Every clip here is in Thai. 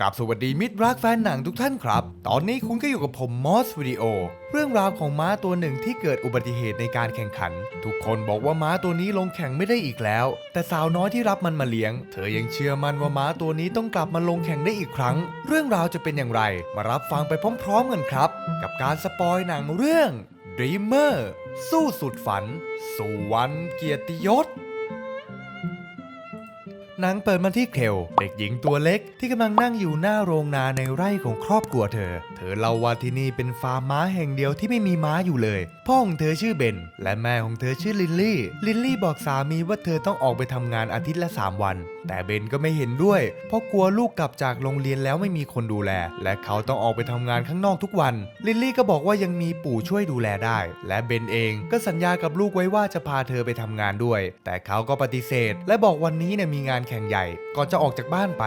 กราบสวัสดีมิตรรักแฟนหนังทุกท่านครับ ตอนนี้คุณก็อยู่กับผมมอสวิดีโอ เรื่องราวของม้าตัวหนึ่งที่เกิดอุบัติเหตุในการแข่งขัน ทุกคนบอกว่าม้าตัวนี้ลงแข่งไม่ได้อีกแล้ว แต่สาวน้อยที่รับมันมาเลี้ยง เธอยังเชื่อมั่นว่าม้าตัวนี้ต้องกลับมาลงแข่งได้อีกครั้ง เรื่องราวจะเป็นอย่างไร มารับฟังไปพร้อมๆกันครับ กับการสปอยหนังเรื่อง Dreamer สู้สุดฝัน สู่วันเกียรติยศ หนังเปิดมาที่เคลเด็กหญิงตัวเล็กที่กำลังนั่งอยู่หน้าโรงนาในไร่ของครอบครัวเธอ เธอเล่าว่าที่นี่เป็นฟาร์มม้าแห่งเดียวที่ไม่มีม้าอยู่เลย พ่อของเธอชื่อเบน และแม่ของเธอชื่อลินลี่ ลินลี่บอกสามีว่าเธอต้องออกไปทำงานอาทิตย์ละ 3 วัน แต่เบนก็ไม่เห็นด้วย เพราะกลัวลูกกลับจากโรงเรียนแล้วไม่มีคนดูแล และเขาต้องออกไปทำงานข้างนอกทุกวัน ลินลี่ก็บอกว่ายังมีปู่ช่วยดูแลได้ และเบนเองก็สัญญากับลูกไว้ว่าจะพาเธอไปทำงานด้วย แต่เขาก็ปฏิเสธ และบอกวันนี้เนี่ยมีงานแข่งใหญ่ก่อนจะออกจากบ้านไป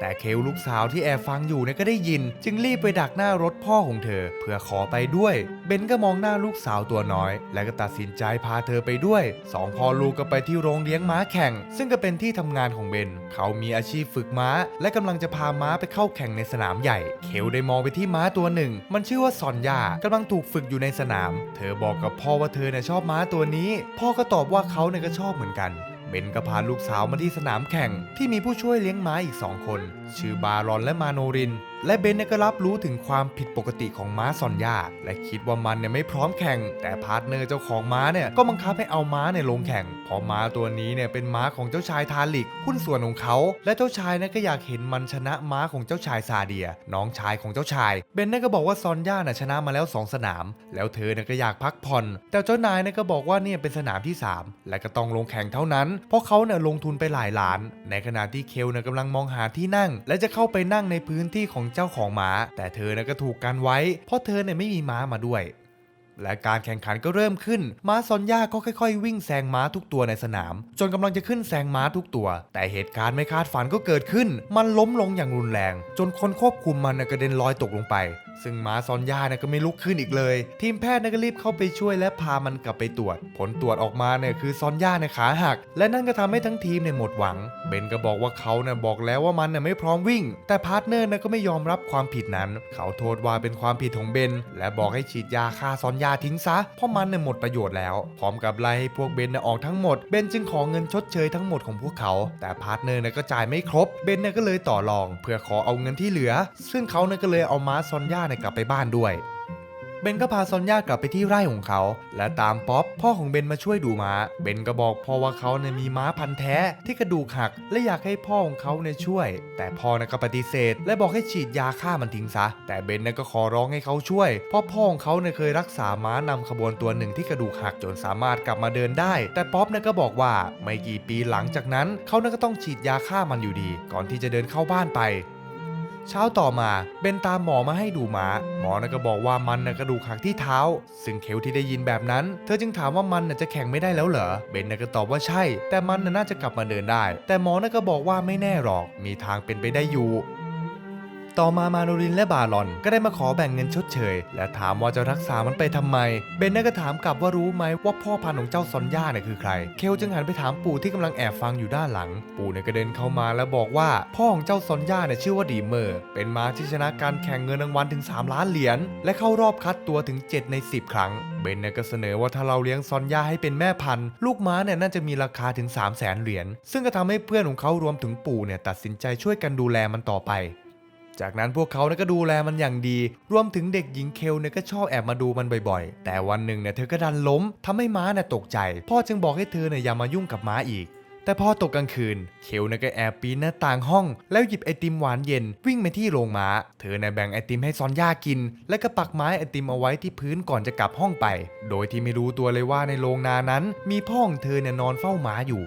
แต่เคลลูกสาวที่แอบฟังอยู่เนี่ยก็ได้ยิน จึงรีบไปดักหน้ารถพ่อของเธอ เพื่อขอไปด้วย เบนก็มองหน้าลูกสาวตัวน้อย และก็ตัดสินใจพาเธอไปด้วยสองพ่อลูกก็ไปที่โรงเลี้ยงม้าแข่ง ซึ่งก็เป็นที่ทำงานของเบน เขามีอาชีพฝึกม้า และกำลังจะพาม้าไปเข้าแข่งในสนามใหญ่ เคลได้มองไปที่ม้าตัวหนึ่ง มันชื่อว่าซอนยากำลังถูกฝึกอยู่ในสนาม เธอบอกกับพ่อว่าเธอเนี่ยชอบม้าตัวนี้ พ่อก็ตอบว่าเขาเนี่ยก็ชอบเหมือนกัน เบนก็พาลูกสาวมาที่สนามแข่งที่มีผู้ช่วยเลี้ยงม้าอีกสองคน ชื่อบารอนและมาโนริน และเบนเนี่ยก็รับรู้ถึงความผิดปกติของม้าซอนยาและคิดว่ามันเนี่ยไม่พร้อมแข่ง แต่พาร์ทเนอร์เจ้าของม้าเนี่ยก็บังคับให้เอาม้าเนี่ยลงแข่งเพราะม้าตัวนี้เนี่ยเป็นม้าของเจ้าชายทาลิกหุ้นส่วนของเขา และเจ้าชายเนี่ยก็อยากเห็นมันชนะม้าของเจ้าชายซาเดีย น้องชายของเจ้าชาย เบนเนี่ยก็บอกว่าซอนยาน่ะชนะมาแล้วสองสนาม แล้วเธอเนี่ยก็อยากพักผ่อน แต่เจ้านายเนี่ยก็บอกว่าเนี่ยเป็นสนามที่สามและก็ต้องลงแข่งเท่านั้น เพราะเขาเนี่ยลงทุนไปหลายล้าน ในขณะที่เคลเนี่ยกำลังมองหาที่นั่ง และจะเข้าไปนั่งในพื้นที่ของเจ้าของม้า แต่เธอนะก็ถูกกันไว้ เพราะเธอเนี่ยไม่มีม้ามาด้วย และการแข่งขันก็เริ่มขึ้น ม้าซอนย่าก็ค่อย ๆ วิ่งแซงม้าทุกตัวในสนาม จนกำลังจะขึ้นแซงม้าทุกตัว แต่เหตุการณ์ไม่คาดฝันก็เกิดขึ้น มันล้มลงอย่างรุนแรง จนคนควบคุมมันน่ะกระเด็นลอยตกลงไป ซึ่งม้าซอนย่าเนี่ยก็ไม่ลุกขึ้นอีกเลย ทีมแพทย์เนี่ยก็รีบเข้าไปช่วยและพามันกลับไปตรวจ ผลตรวจออกมาเนี่ยคือซอนย่าเนี่ยขาหัก และนั่นก็ทำให้ทั้งทีมเนี่ยหมดหวัง เบนก็บอกว่าเขาเนี่ยบอกแล้วว่ามันเนี่ยไม่พร้อมวิ่ง แต่พาร์ทเนอร์เนี่ยก็ไม่ยอมรับความผิดนั้น เขาโทษว่าเป็นความผิดของเบน และบอกให้ฉีดยาฆ่าซอนย่าทิ้งซะ เพราะมันเนี่ยหมดประโยชน์แล้ว พร้อมกับไล่ให้พวกเบนเนี่ยออกทั้งหมด เบนจึงขอเงินชดเชยทั้งหมดของพวกเขา แต่พาร์ทเนอร์เนี่ยก็จ่ายไม่ครบ เบนเนี่ยก็เลยต่อรอง เพื่อขอเอาเงินที่เหลือ ซึ่งเขาเนี่ยก็เลยเอาม้าซอนย่าเนี่ยกลับไปบ้านด้วย เบนก็พาซอนย่ากลับไปที่ไร่ของเขา และตามป๊อปพ่อของเบนมาช่วยดูม้า เบนก็บอกพ่อว่าเขาเนี่ยมีม้าพันธุ์แท้ที่กระดูกหัก และอยากให้พ่อของเขาเนี่ยช่วย แต่พ่อนี่ยก็ปฏิเสธ และบอกให้ฉีดยาฆ่ามันทิ้งซะ แต่เบนนก็ขอร้องให้เขาช่วย เพราะพ่อของเขาเนี่ยเคยรักษาม้านำขบวนตัวหนึ่งที่กระดูกหักจนสามารถกลับมาเดินได้ แต่ป๊อปนี่ยก็บอกว่าไม่กี่ปีหลังจากนั้นเขานก็ต้องฉีดยาฆ่ามันอยู่ดี ก่อนที่จะเดินเข้าบ้านไป เช้าต่อมาเบนตามหมอมาให้ดูม้าหมอนะก็บอกว่ามันนะกระดูกหักที่เท้า ซึ่งเคลที่ได้ยินแบบนั้น เธอจึงถามว่ามันนะจะแข่งไม่ได้แล้วเหรอ เบนนะก็ตอบว่าใช่ แต่มันนะน่าจะกลับมาเดินได้ แต่หมอนะก็บอกว่าไม่แน่หรอก มีทางเป็นไปได้อยู่ ต่อมามาโนรินและบารอน ก็ได้มาขอแบ่งเงินชดเชย และถามว่าจะรักษามันไปทำไม เบนน่ก็ถามกลับว่ารู้ไหมว่าพ่อพันธุ์ของเจ้าซอนย่าเนี่ยคือใคร เคลจึงหันไปถามปู่ที่กำลังแอบฟังอยู่ด้านหลัง ปู่เนี่ยก็เดินเข้ามาแล้วบอกว่า พ่อของเจ้าซอนย่าเนี่ยชื่อว่าดีเมอร์ เป็นม้าที่ชนะการแข่งเงินรางวัลถึง 3 ล้านเหรียญและเข้ารอบคัดตัวถึง 7 ใน 10 ครั้ง เบนเนี่ยก็เสนอว่าถ้าเราเลี้ยงซอนย่าให้เป็นแม่พันธุ์ลูกม้าเนี่ยน่าจะมีราคาถึง 3 0 0แสนเหรียญซึ่งก็ทำให้เพื่อนของเขารวมถึงปู่เนี่ยตัดสินใจช่วยกันดูแลมันต่อไป จากนั้นพวกเขาเนี่ยก็ดูแลมันอย่างดี รวมถึงเด็กหญิงเคลเนี่ยก็ชอบแอบมาดูมันบ่อยๆ แต่วันหนึ่งเนี่ยเธอก็ดันล้มทำให้ม้าเนี่ยตกใจ พ่อจึงบอกให้เธอเนี่ยอย่ามายุ่งกับม้าอีก แต่พอตกกลางคืน เคลเนี่ยก็แอบปีนหน้าต่างห้อง แล้วหยิบไอติมหวานเย็นวิ่งไปที่โรงม้า เธอเนี่ยแบ่งไอติมให้ซอนย่ากิน และก็ปักไม้ไอติมเอาไว้ที่พื้นก่อนจะกลับห้องไป โดยที่ไม่รู้ตัวเลยว่าในโรงนานั้น มีพ่อของเธอเนี่ยนอนเฝ้าม้าอยู่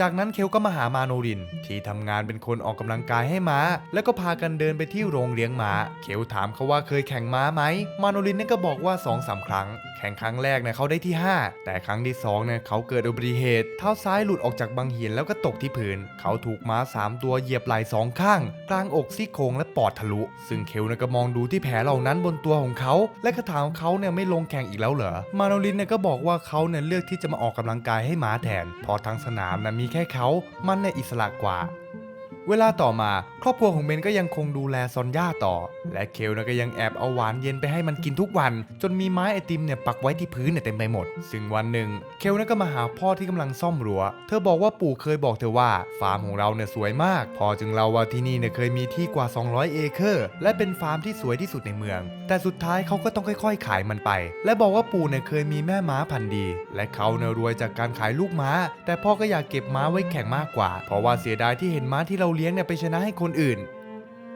จากนั้นเคลก็มาหามาโนริน ที่ทำงานเป็นคนออกกำลังกายให้ม้า แล้วก็พากันเดินไปที่โรงเลี้ยงม้า เคลถามเขาว่าเคยแข่งม้าไหม มาโนรินนี่ยก็บอกว่า2อสาครั้ง แข่งครั้งแรกเนี่ยเขาได้ที่ 5 แต่ครั้งที่2เนี่ยเขาเกิดอุบัติเหตุเท้าซ้ายหลุดออกจากบังเหียนแล้วก็ตกที่พื้น เขาถูกม้า 3 ตัวเหยียบไหล่สองข้าง กลางอกซี่โครงและปอดทะลุ ซึ่งเคลนก็มองดูที่แผลเหล่านั้นบนตัวของเขา และก็ถามเขาเนี่ยไม่ลงแข่งอีกแล้วเหรอ มาโนรินเนี่ยก็บอกว่าเขาเนี่ยเลือกที่จะมาออกกำลังกายให้ม้าแทนเพราะทั้งสนามนะมีแค่เขามันเนี่ยอิสระกว่า เวลาต่อมาครอบครัวของเบนก็ยังคงดูแลซอนย่าต่อ และเคลนะก็ยังแอบเอาหวานเย็นไปให้มันกินทุกวัน จนมีไม้ไอติมเนี่ยปักไว้ที่พื้นเนี่ยเต็มไปหมด ซึ่งวันหนึ่งเคลนะก็มาหาพ่อที่กำลังซ่อมรั้ว เธอบอกว่าปู่เคยบอกเธอว่าฟาร์มของเราเนี่ยสวยมาก พ่อจึงเล่าว่าที่นี่เนี่ยเคยมีที่กว่า 200 เอเคอร์ และเป็นฟาร์มที่สวยที่สุดในเมือง แต่สุดท้ายเขาก็ต้องค่อย ๆ ขายมันไป และบอกว่าปู่เนี่ยเคยมีแม่ม้าพันธุ์ดี และเขาเนี่ยรวยจากการขายลูกม้า แต่พ่อก็อยากเก็บม้าไว้แข่งมากกว่า เพราะว่าเสียดายที่เห็นม้าที่เราเลี้ยงเนี่ยไปชนะให้คนอื่น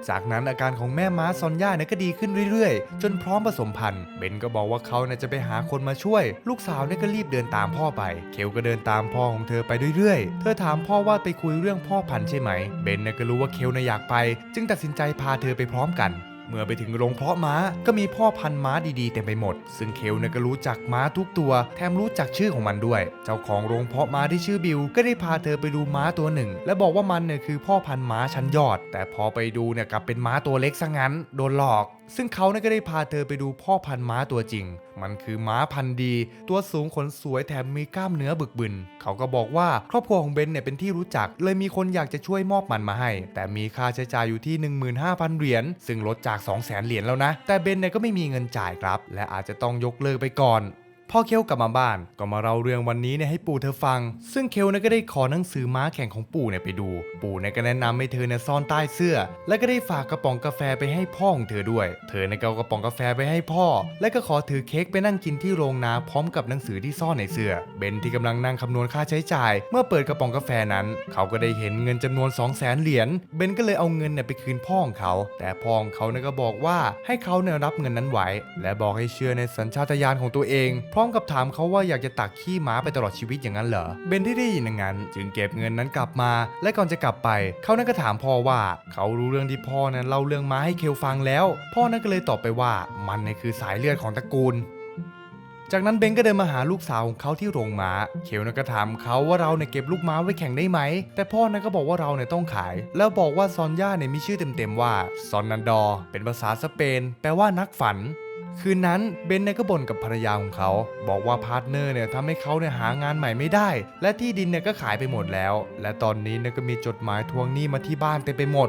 จากนั้นอาการของแม่ม้าซอนย่าเนี่ยก็ดีขึ้นเรื่อยๆ จนพร้อมผสมพันธุ์เบนก็บอกว่าเขาเนี่ยจะไปหาคนมาช่วย ลูกสาวเนี่ยก็รีบเดินตามพ่อไป เคลก็เดินตามพ่อของเธอไปเรื่อยๆ เธอถามพ่อว่าไปคุยเรื่องพ่อพันธุ์ใช่ไหม เบนเนี่ยก็รู้ว่าเคลเนี่ยอยากไป จึงตัดสินใจพาเธอไปพร้อมกัน เมื่อไปถึงโรงเพาะม้าก็มีพ่อพันธุ์ม้าดีๆเต็มไปหมด ซึ่งเคลเนี่ยก็รู้จักม้าทุกตัว แถมรู้จักชื่อของมันด้วย เจ้าของโรงเพาะม้าที่ชื่อบิลก็ได้พาเธอไปดูม้าตัวหนึ่ง และบอกว่ามันเนี่ยคือพ่อพันธุ์ม้าชั้นยอด แต่พอไปดูเนี่ยกลับเป็นม้าตัวเล็กซะงั้น โดนหลอก ซึ่งเขาเนี่ยก็ได้พาเธอไปดูพ่อพันธุ์ม้าตัวจริงมันคือม้าพันธุ์ดี ตัวสูงขนสวยแถมมีกล้ามเนื้อบึกบึน เขาก็บอกว่าครอบครัวของเบนเนี่ยเป็นที่รู้จัก เลยมีคนอยากจะช่วยมอบมันมาให้ แต่มีค่าใช้จ่ายอยู่ที่ 15,000 เหรียญซึ่งลดจาก 200,000 เหรียญแล้วนะ แต่เบนเนี่ยก็ไม่มีเงินจ่ายครับ และอาจจะต้องยกเลิกไปก่อน พ่อเคลกลับมาบ้านก็มาเล่าเรื่องวันนี้เนี่ยให้ปู่เธอฟัง ซึ่งเคลเนี่ยก็ได้ขอหนังสือม้าแข่งของปู่เนี่ยไปดู ปู่เนี่ยก็แนะนำให้เธอเนี่ยซ่อนใต้เสื้อ และก็ได้ฝากกระป๋องกาแฟไปให้พ่อของเธอด้วย เธอเนี่ยก็เอากระป๋องกาแฟไปให้พ่อ และก็ขอถือเค้กไปนั่งกินที่โรงนาพร้อมกับหนังสือที่ซ่อนในเสื้อ เบนที่กำลังนั่งคำนวณค่าใช้จ่าย เมื่อเปิดกระป๋องกาแฟนั้น เขาก็ได้เห็นเงินจำนวน 2 0 0 0 0 0เหรียญ เบนก็เลยเอาเงินเนี่ยไปคืนพ่อของเขา แต่พ่อของเขาเนี่ยก็บอกว่าให้เขาเนี่ยรับเงินนั้นไว้ และบอกให้เชื่อในสัญชาตญาณของตัวเองพร้อมกับถามเขาว่าอยากจะตักขี้ม้าไปตลอดชีวิตอย่างนั้นเหรอ เบนที่ได้ยินอย่างนั้น จึงเก็บเงินนั้นกลับมา และก่อนจะกลับไป เขานั้นก็ถามพ่อว่า เขารู้เรื่องที่พ่อนั้นเล่าเรื่องม้าให้เคลฟังแล้ว พ่อนั้นก็เลยตอบไปว่ามันเนี่ยคือสายเลือดของตระกูลจากนั้นเบนก็เดินมาหาลูกสาวของเขาที่โรงม้าเคลนะก็ถามเขาว่าเราเนี่ยเก็บลูกม้าไว้แข่งได้ไหม แต่พ่อนะก็บอกว่าเราเนี่ยต้องขาย แล้วบอกว่าซอนย่าเนี่ยมีชื่อเต็มๆว่าซอนนันดอ เป็นภาษาสเปน แปลว่านักฝัน คืนนั้นเบนเนี่ยก็บ่นกับภรรยาของเขา บอกว่าพาร์ทเนอร์เนี่ยทำให้เขาเนี่ยหางานใหม่ไม่ได้ และที่ดินเนี่ยก็ขายไปหมดแล้ว และตอนนี้เนี่ยก็มีจดหมายทวงหนี้มาที่บ้านเต็มไปหมด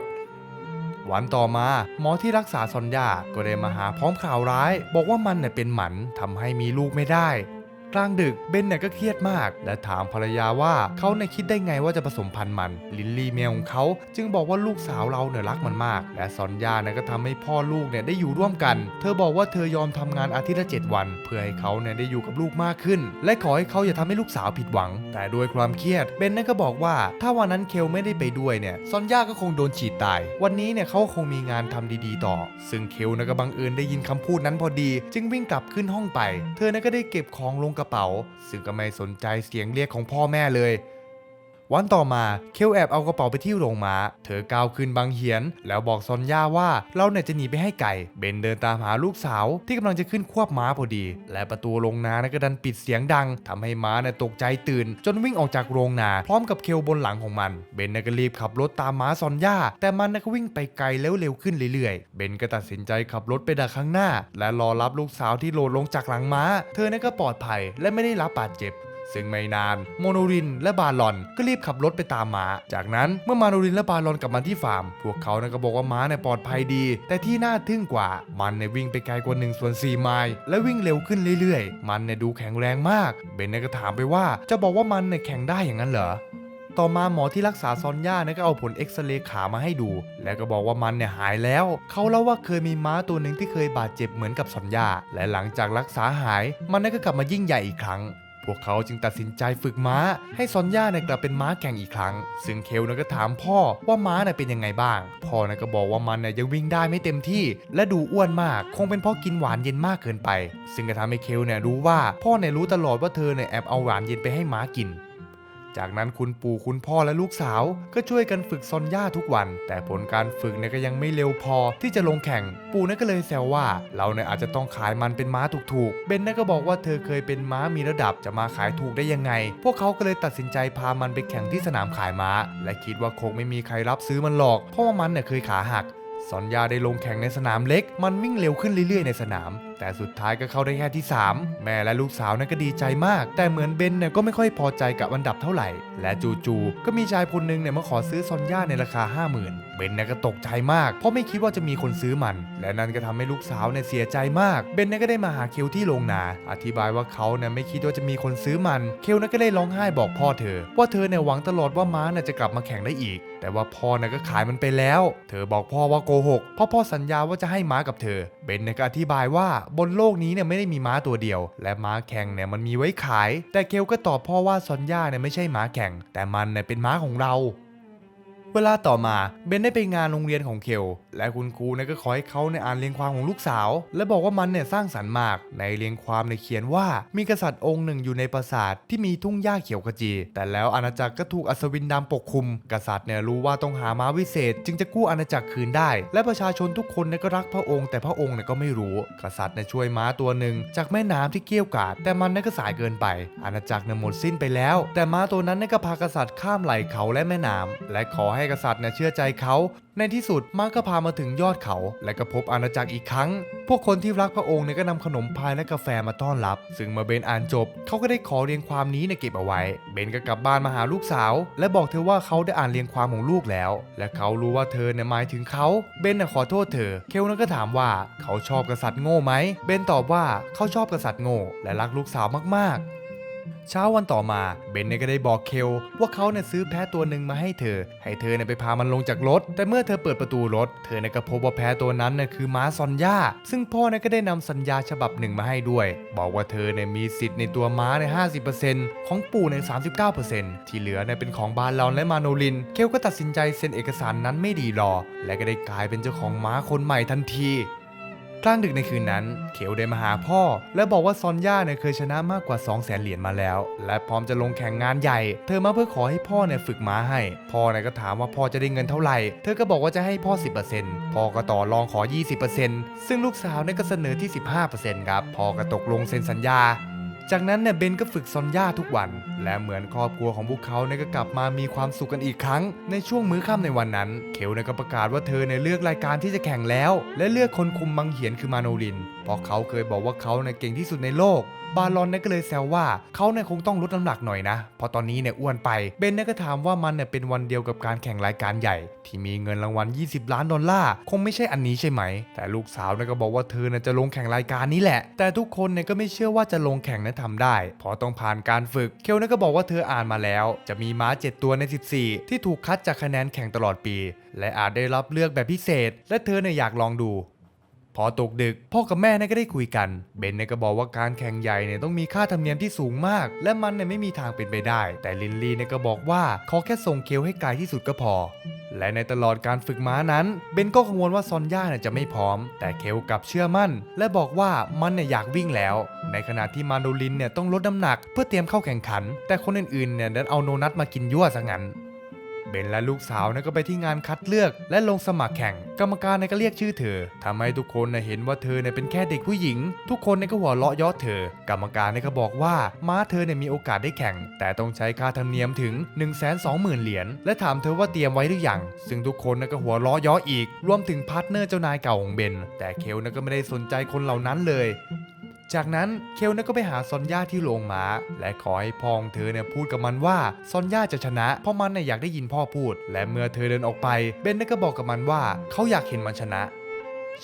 วันต่อมาหมอที่รักษาซอนยาก็ได้มาหาพร้อมข่าวร้าย บอกว่ามันเนี่ยเป็นหมันทำให้มีลูกไม่ได้ กลางดึกเบนเนี่ยก็เครียดมาก และถามภรรยาว่าเขาเนี่ยคิดได้ไงว่าจะผสมพันธุ์มัน ลินลี่เมียของเขาจึงบอกว่าลูกสาวเราเนี่ยรักมันมาก และซอนยาเนี่ยก็ทำให้พ่อลูกเนี่ยได้อยู่ร่วมกัน เธอบอกว่าเธอยอมทำงานอาทิตย์ละ7วัน เพื่อให้เขาเนี่ยได้อยู่กับลูกมากขึ้น และขอให้เขาอย่าทำให้ลูกสาวผิดหวัง แต่ด้วยความเครียดเบนเนี่ยก็บอกว่าถ้าวันนั้นเคลไม่ได้ไปด้วยเนี่ยซอนยาก็คงโดนฉีดตาย วันนี้เนี่ยเขาคงมีงานทำดีๆ ต่อ ซึ่งเคลนี่ยก็บังเอิญได้ยินคำพูดนั้นพอดี จึงวิ่งกลับขึ้นห้องไป เธอเนี่ยก็ได้เก็บของลงกระเป๋า ซึ่งก็ไม่สนใจเสียงเรียกของพ่อแม่เลย วันต่อมาเคลแอบเอากระเป๋าไปที่โรงม้า เธอก้าวขึ้นบางเหียน แล้วบอกซอนย่าว่าเราเนี่ยจะหนีไปให้ไก่ เบนเดินตามหาลูกสาว ที่กำลังจะขึ้นควบม้าพอดี และประตูโรงนานะก็ดันปิดเสียงดังทำให้ม้าเนี่ยตกใจตื่น จนวิ่งออกจากโรงนาพร้อมกับเคลบนหลังของมัน เบนก็รีบขับรถตามม้าซอนย่า แต่มันนะก็วิ่งไปไกลแล้วเร็วขึ้นเรื่อยๆ เบนก็ตัดสินใจขับรถไปดักข้างหน้า และรอรับลูกสาวที่โหลดลงจากหลังม้า เธอเนี่ยก็ปลอดภัยและไม่ได้รับบาดเจ็บ ซึ่งไม่นานโมโนรินและบาลอนก็รีบขับรถไปตามม้า จากนั้นเมื่อมาโนรินและบาลอนกลับมาที่ฟาร์ม พวกเขานะก็บอกว่าม้าเนี่ยปลอดภัยดี แต่ที่น่าทึ่งกว่ามันเนี่ยวิ่งไปไกลกว่า1ส่วน4ไมล์และวิ่งเร็วขึ้นเรื่อยๆ มันเนี่ยดูแข็งแรงมาก เบนเนี่ยก็ถามไปว่าจะบอกว่ามันเนี่ยแข่งได้อย่างนั้นเหรอต่อมาหมอที่รักษาซอนย่าเนี่ยก็เอาผลเอ็กซเรย์ขามาให้ดู แล้วก็บอกว่ามันเนี่ยหายแล้ว เขาเล่าว่าเคยมีม้าตัวหนึ่งที่เคยบาดเจ็บเหมือนกับซอนย่าและหลังจากรักษาหาย มันเนี่ยก็กลับมายิ่งใหญ่อีกครั้ง พวกเขาจึงตัดสินใจฝึกม้า ให้ซอนย่าเนี่ยกลับเป็นม้าแข่งอีกครั้ง ซึ่งเคลนก็ถามพ่อว่าม้าเนี่ยเป็นยังไงบ้าง พ่อเนี่ยก็บอกว่ามันเนี่ยยังวิ่งได้ไม่เต็มที่ และดูอ้วนมาก คงเป็นเพราะกินหวานเย็นมากเกินไป ซึ่งก็ทำให้เคลเนี่ยรู้ว่าพ่อเนี่ยรู้ตลอดว่าเธอเนี่ยแอบเอาหวานเย็นไปให้ม้ากิน จากนั้นคุณปู่คุณพ่อและลูกสาว ก็ช่วยกันฝึกซอนย่าทุกวัน แต่ผลการฝึกเนี่ยก็ยังไม่เร็วพอที่จะลงแข่ง ปู่เนี่ยก็เลยแซวว่า เราเนี่ยอาจจะต้องขายมันเป็นม้าถูกๆ เบนเนี่ยก็บอกว่าเธอเคยเป็นม้ามีระดับจะมาขายถูกได้ยังไง พวกเขาก็เลยตัดสินใจพามันไปแข่งที่สนามขายม้า และคิดว่าคงไม่มีใครรับซื้อมันหรอก เพราะว่ามันเนี่ยเคยขาหักซอนยาได้ลงแข่งในสนามเล็ก มันวิ่งเร็วขึ้นเรื่อยๆในสนาม แต่สุดท้ายก็เข้าได้แค่ที่ 3 แม่และลูกสาวนั้นก็ดีใจมาก แต่เหมือนเบนเนี่ยก็ไม่ค่อยพอใจกับอันดับเท่าไหร่ และจู่ๆก็มีชายคนหนึงเนี่ยมาขอซื้อซอนย่าในราคา 50,000 เบนเนี่ยก็ตกใจมาก เพราะไม่คิดว่าจะมีคนซื้อมัน และนั่นก็ทำให้ลูกสาวเนี่ยเสียใจมาก เบนเนี่ยก็ได้มาหาเคลที่โรงนา อธิบายว่าเขาเนี่ยไม่คิดว่าจะมีคนซื้อมัน เคลนี่ยก็ได้ร้องไห้บอกพ่อเธอ ว่าเธอเนี่ยหวังตลอดว่าม้าเนี่ยจะกลับมาแข่งได้อีก แต่ว่าพ่อเนี่ยก็ขายมันไปแล้ว เธอบอกพ่อว่าโกหกเพราะพ่อสัญญาว่าจะให้ม้ากับเธอ เบนเนี่ยก็อธิบายว่าบนโลกนี้เนี่ยไม่ได้มีม้าตัวเดียว และม้าแข่งเนี่ยมันมีไว้ขาย แต่เคลก็ตอบพ่อว่าซอนย่าเนี่ยไม่ใช่ม้าแข่ง แต่มันเนี่ยเป็นม้าของเรา เวลาต่อมาเบนได้ไปงานโรงเรียนของเคลและคุณครูเนี่ยก็ขอให้เขาเนี่ยอ่านเรียงความของลูกสาว และบอกว่ามันเนี่ยสร้างสรรค์มาก ในเรียงความเนี่ยเขียนว่ามีกษัตริย์องค์หนึ่งอยู่ในปราสาทที่มีทุ่งหญ้าเขียวขจี แต่แล้วอาณาจักรก็ถูกอัศวินดำปกคลุม กษัตริย์เนี่ยรู้ว่าต้องหาม้าวิเศษ จึงจะกู้อาณาจักรคืนได้ และประชาชนทุกคนเนี่ยก็รักพระองค์ แต่พระองค์เนี่ยก็ไม่รู้ กษัตริย์เนี่ยช่วยม้าตัวหนึ่งจากแม่น้ำที่เกี้ยวกาดแต่มันเนี่ยก็สายเกินไป อาณาจักรเนี่ยหมดสิ้นไปแล้ว แต่ม้าตัวนั้นเนี่ยก็พากษัตริย์ข้ามไหลเขาและแม่น้ำและขอให้กษัตริย์เนี่ยเชื่อใจเขา ในที่สุดม้าก็พามาถึงยอดเขา และก็พบอาณาจักรอีกครั้ง พวกคนที่รักพระองค์เนี่ยก็นำขนมพายและกาแฟมาต้อนรับ ซึ่งเมื่อเบนอ่านจบ เขาก็ได้ขอเรียงความนี้เนี่ยเก็บเอาไว้ เบนก็กลับบ้านมาหาลูกสาว และบอกเธอว่าเขาได้อ่านเรียงความของลูกแล้ว และเขารู้ว่าเธอเนี่ยหมายถึงเขา เบนน่ะขอโทษเธอ เคลนั้นก็ถามว่าเขาชอบกษัตริย์โง่ไหม เบนตอบว่าเขาชอบกษัตริย์โง่และรักลูกสาวมากๆ เช้าวันต่อมาเบนเนี่ยก็ได้บอกเคลว่าเขาเนี่ยซื้อแพะตัวหนึ่งมาให้เธอ ให้เธอเนี่ยไปพามันลงจากรถ แต่เมื่อเธอเปิดประตูรถ เธอเนี่ยก็พบว่าแพะตัวนั้นเนี่ยคือม้าซอนย่า ซึ่งพ่อเนี่ยก็ได้นำสัญญาฉบับหนึ่งมาให้ด้วย บอกว่าเธอเนี่ยมีสิทธิ์ในตัวม้าใน 50%ของปู่ใน 39%ที่เหลือเนี่ยเป็นของบาลอนและมาโนลิน เคลก็ตัดสินใจเซ็นเอกสารนั้นไม่ดีรอ และก็ได้กลายเป็นเจ้าของม้าคนใหม่ทันที กลางดึกในคืนนั้นเคลได้มาหาพ่อ และบอกว่าซอนย่าเนี่ยเคยชนะมากกว่า 2 0 0แสนเหรียญมาแล้ว และพร้อมจะลงแข่งงานใหญ่ เธอมาเพื่อขอให้พ่อเนี่ยฝึกม้าให้ พ่อเนี่ยก็ถามว่าพ่อจะได้เงินเท่าไหร่ เธอก็บอกว่าจะให้พ่อ 10%พ่อก็ต่อรองขอ 20%ซึ่งลูกสาวเนี่ยก็เสนอที่ 15%ครับ พ่อก็ตกลงเซ็นสัญญา จากนั้นเนี่ยเบนก็ฝึกซอนย่าทุกวัน และเหมือนครอบครัวของพวกเขาเนี่ยก็กลับมามีความสุขกันอีกครั้ง ในช่วงมื้อค่ำในวันนั้น เคลเนี่ยก็ประกาศว่าเธอเนี่ยเลือกรายการที่จะแข่งแล้ว และเลือกคนคุมมังเหียนคือมาโนลินเพราะเขาเคยบอกว่าเขาเนี่ยเก่งที่สุดในโลก บาลอนเนี่ยก็เลยแซวว่าเขาเนี่ยคงต้องลดน้ำหนักหน่อยนะเพราะตอนนี้เนี่ยอ้วนไปเบนเนี่ยก็ถามว่ามันเนี่ยเป็นวันเดียวกับการแข่งรายการใหญ่ ที่มีเงินรางวัล 20 ล้านดอลลาร์คงไม่ใช่อันนี้ใช่ไหม แต่ลูกสาวเนี่ยก็บอกว่าเธอเนี่ยจะลงแข่งรายการนี้แหละ แต่ทุกคนเนี่ยก็ไม่เชื่อว่าจะลงแข่งและทำได้เพราะต้องผ่านการฝึกเคลเนี่ยก็บอกว่าเธออ่านมาแล้ว จะมีม้า 7 ตัวใน 14 ที่ถูกคัดจากคะแนนแข่งตลอดปี และอาจได้รับเลือกแบบพิเศษ และเธอเนี่ยอยากลองดู พอตกดึก พ่อกับแม่เนี่ยก็ได้คุยกัน เบนเนี่ยก็บอกว่าการแข่งใหญ่เนี่ยต้องมีค่าธรรมเนียมที่สูงมาก และมันเนี่ยไม่มีทางเป็นไปได้ แต่ลินลีเนี่ยก็บอกว่าขอแค่ส่งเคลให้ไกลที่สุดก็พอ และในตลอดการฝึกม้านั้น เบนก็กังวลว่าซอนย่าเนี่ยจะไม่พร้อม แต่เคลกลับเชื่อมั่น และบอกว่ามันเนี่ยอยากวิ่งแล้ว ในขณะที่มาโดลินเนี่ยต้องลดน้ำหนัก เพื่อเตรียมเข้าแข่งขัน แต่คนอื่นๆเนี่ยดันเอาโนนัทมากินยั่วซะงั้น เบนและลูกสาวนี่ยก็ไปที่งานคัดเลือก และลงสมัครแข่ง กรรมการนี่ยก็เรียกชื่อเธอทำให้ทุกคนนี่ยเห็นว่าเธอเนี่ยเป็นแค่เด็กผู้หญิง ทุกคนเนี่ยก็หัวเราะยาะเธอ กรรมการเนี่ยก็บอกว่าม้าเธอเนี่ยมีโอกาสได้แข่ง แต่ต้องใช้ค่าธรรมเนียมถึง 1 2 0 0 0 0 เหรียญและถามเธอว่าเตรียมไว้หรือยังซึ่งทุกคนนี่ยก็หัวเราะยาะอีก รวมถึงพาร์ทเนอร์เจ้านายเก่าของเบน แต่เคลนี่ยก็ไม่ได้สนใจคนเหล่านั้นเลย จากนั้นเคลเนี่ยก็ไปหาซอนย่าที่โรงม้า และขอให้พ่อของเธอเนี่ยพูดกับมันว่าซอนย่าจะชนะ เพราะมันเนี่ยอยากได้ยินพ่อพูด และเมื่อเธอเดินออกไปเบนเนี่ยก็บอกกับมันว่าเขาอยากเห็นมันชนะ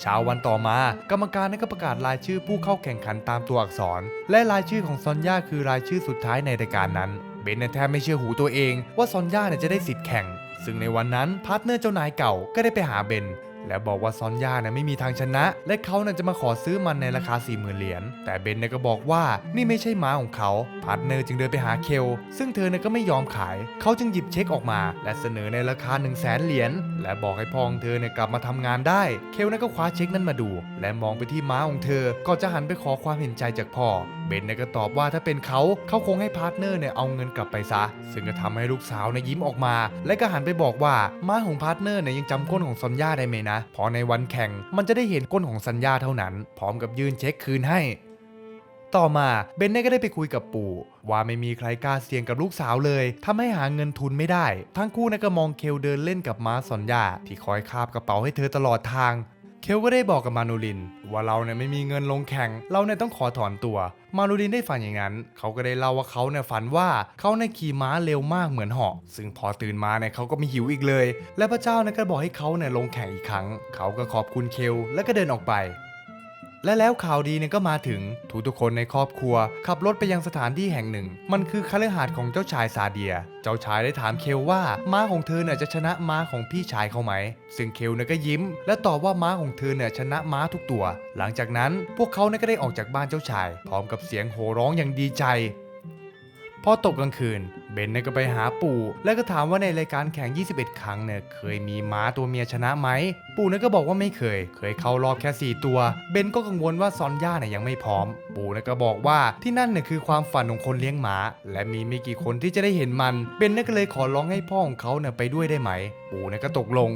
เช้าวันต่อมา กรรมการนก็ประกาศรายชื่อผู้เข้าแข่งขันตามตัวอักษร และรายชื่อของซอนย่าคือรายชื่อสุดท้ายในรายการนั้น เบนแทบไม่เชื่อหูตัวเองว่าซอนย่าเนี่ยจะได้สิทธิ์แข่ง ซึ่งในวันนั้นพาร์ทเนอร์เจ้านายเก่าก็ได้ไปหาเบน และบอกว่าซอนย่าเนี่ยไม่มีทางชนะ และเขาเนี่ยจะมาขอซื้อมันในราคา 40,000 เหรียญแต่เบนเนี่ยก็บอกว่านี่ไม่ใช่ม้าของเขาพาร์ทเนอร์จึงเดินไปหาเคล ซึ่งเธอเนี่ยก็ไม่ยอมขาย เขาจึงหยิบเช็คออกมา และเสนอในราคา 1 0 0 0 0แสนเหรียญและบอกให้พ่อของเธอเนี่ยกลับมาทำงานได้ เคลเนี่ยก็คว้าเช็คนั้นมาดู และมองไปที่ม้าของเธอก่อนจะหันไปขอความเห็นใจจากพ่อเบนเนี่ยก็ตอบว่าถ้าเป็นเขาเขาคงให้พาร์ทเนอร์เนี่ยเอาเงินกลับไปซะ ซึ่งก็ทำให้ลูกสาวเนี่ยยิ้มออกมา และก็หันไปบอกว่าม้าของพาร์ทเนอร์เนี่ยยังจำก้นของซอนย่าได้ไหมนะะ พอในวันแข่งมันจะได้เห็นก้นของซันย่าเท่านั้น พร้อมกับยื่นเช็คคืนให้ ต่อมาเบนเน่ก็ได้ไปคุยกับปู่ ว่าไม่มีใครกล้าเสี่ยงกับลูกสาวเลยทำให้หาเงินทุนไม่ได้ ทั้งคู่นะก็มองเคลเดินเล่นกับม้าซันยาที่คอยคาบกระเป๋าให้เธอตลอดทาง เคลก็ได้บอกกับมานูลิน ว่าเราเนี่ยไม่มีเงินลงแข่ง เราเนี่ยต้องขอถอนตัว มานูลินได้ฟังอย่างนั้น เขาก็ได้เล่าว่าเขาเนี่ยฝันว่าเขาเนี่ยขี่ม้าเร็วมากเหมือนเหาะ ซึ่งพอตื่นมาเนี่ยเขาก็ไม่หิวอีกเลย และพระเจ้าเนี่ยก็บอกให้เขาเนี่ยลงแข่งอีกครั้ง เขาก็ขอบคุณเคลและก็เดินออกไป และแล้วข่าวดีเนี่ยก็มาถึงทุกทุกคนในครอบครัว ขับรถไปยังสถานที่แห่งหนึ่ง มันคือคฤหาสน์ของเจ้าชายซาเดีย เจ้าชายได้ถามเคลว่าม้าของเธอเนี่ยจะชนะม้าของพี่ชายเขาไหม ซึ่งเคลเนี่ยก็ยิ้ม และตอบว่าม้าของเธอเนี่ยชนะม้าทุกตัว หลังจากนั้นพวกเขาเนี่ยก็ได้ออกจากบ้านเจ้าชาย พร้อมกับเสียงโห่ร้องอย่างดีใจ พอตกกลางคืน เบนเนี่ยก็ไปหาปู่ แล้วก็ถามว่าในรายการแข่ง 21 ครั้งเนี่ยเคยมีม้าตัวเมียชนะไหม ปู่เนี่ยก็บอกว่าไม่เคย เคยเข้ารอบแค่ 4 ตัว เบนก็กังวลว่าซอนย่าเนี่ยยังไม่พร้อม ปู่เนี่ยก็บอกว่าที่นั่นเนี่ยคือความฝันของคนเลี้ยงหมา และมีไม่กี่คนที่จะได้เห็นมัน เบนเนี่ยก็เลยขอร้องให้พ่อของเขาเนี่ยไปด้วยได้ไหม ปู่เนี่ยก็ตกลง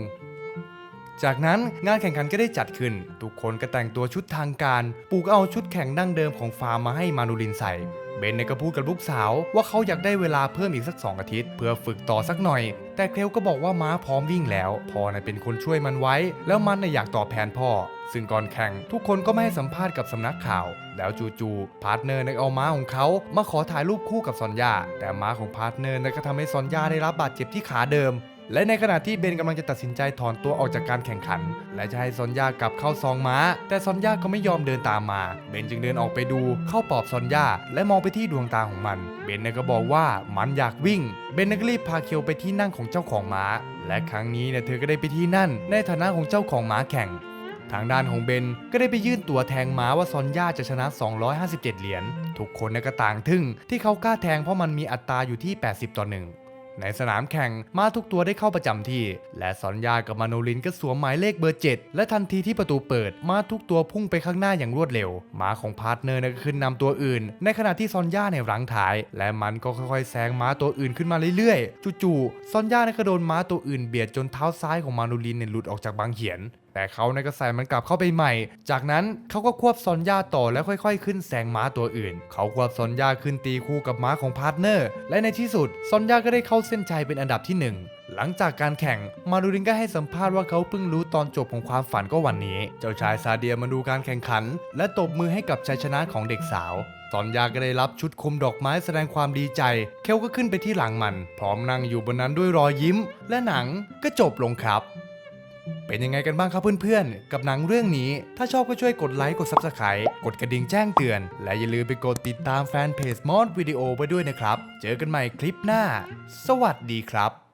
จากนั้นงานแข่งขันก็ได้จัดขึ้น ทุกคนก็แต่งตัวชุดทางการ ปู่ก็เอาชุดแข่งดั้งเดิมของฟาร์มมาให้มานูลินใส่ เบนเนี่ยก็พูดกับลูกสาวว่าเขาอยากได้เวลาเพิ่มอีกสัก 2 อาทิตย์ เพื่อฝึกต่อสักหน่อย แต่เคลก็บอกว่าม้าพร้อมวิ่งแล้ว พ่อน่ะเป็นคนช่วยมันไว้ แล้วมันน่ะอยากตอบแทนพ่อ ซึ่งก่อนแข่งทุกคนก็ไม่ให้สัมภาษณ์กับสำนักข่าว แล้วจู่ๆพาร์ทเนอร์เนี่ยเอาม้าของเขามาขอถ่ายรูปคู่กับซอนยาแต่ม้าของพาร์ทเนอร์เนี่ยก็ทำให้ซอนยาได้รับบาดเจ็บที่ขาเดิม และในขณะที่เบนกำลังจะตัดสินใจถอนตัวออกจากการแข่งขัน และจะให้ซอนยากลับเข้าซองม้า แต่ซอนยาก็ไม่ยอมเดินตามมา เบนจึงเดินออกไปดูเข้าปอบซอนยาและมองไปที่ดวงตาของมัน เบนก็บอกว่ามันอยากวิ่ง เบนก็รีบพาเคียวไปที่นั่งของเจ้าของม้า และครั้งนี้เนี่ยเธอก็ได้ไปที่นั่น ในฐานะของเจ้าของม้าแข่งทางด้านของเบนก็ได้ไปยื่นตัวแทงม้าว่าซอนย่าจะชนะ 257 เหรียญ ทุกคนเนี่ยก็ต่างทึ่งที่เขากล้าแทงเพราะมันมีอัตราอยู่ที่ 80 ต่อหนึ่ง ในสนามแข่งม้าทุกตัวได้เข้าประจำที่ และซอนยากับมาโนลินก็สวมหมายเลขเบอร์ 7 และทันทีที่ประตูเปิดม้าทุกตัวพุ่งไปข้างหน้าอย่างรวดเร็วม้าของพาร์ทเนอร์ก็ขึ้นนำตัวอื่น ในขณะที่ซอนย่าในรังท้าย และมันก็ค่อยๆแซงม้าตัวอื่นขึ้นมาเรื่อยๆจู่ๆซอนย่าก็โดนม้าตัวอื่นเบียดจนเท้าซ้ายของมาโนลินเนี่ยหลุดออกจากบางเหียน แต่เขาเนี่ยก็ใส่มันกลับเข้าไปใหม่ จากนั้นเขาก็ควบซอนย่าต่อแล้วค่อยๆ ขึ้นแซงม้าตัวอื่น เขาควบซอนย่าขึ้นตีคู่กับม้าของพาร์ทเนอร์ และในที่สุดซอนย่าก็ได้เข้าเส้นชัยเป็นอันดับที่หนึ่งหลังจากการแข่ง มาดูรินก็ให้สัมภาษณ์ว่าเขาเพิ่งรู้ตอนจบของความฝันก็วันนี้ เจ้าชายซาเดียมาดูการแข่งขัน และตบมือให้กับชัยชนะของเด็กสาวซอนยาก็ได้รับชุดคลุมดอกไม้แสดงความดีใจ เคลก็ขึ้นไปที่หลังมัน พร้อมนั่งอยู่บนนั้นด้วยรอยยิ้ม และหนังก็จบลงครับ เป็นยังไงกันบ้างครับเพื่อนๆ กับหนังเรื่องนี้ ถ้าชอบก็ช่วยกดไลค์ กด Subscribe กดกระดิ่งแจ้งเตือน และอย่าลืมไปกดติดตามแฟนเพจมอดวิดีโอไปด้วยนะครับ เจอกันใหม่คลิปหน้า สวัสดีครับ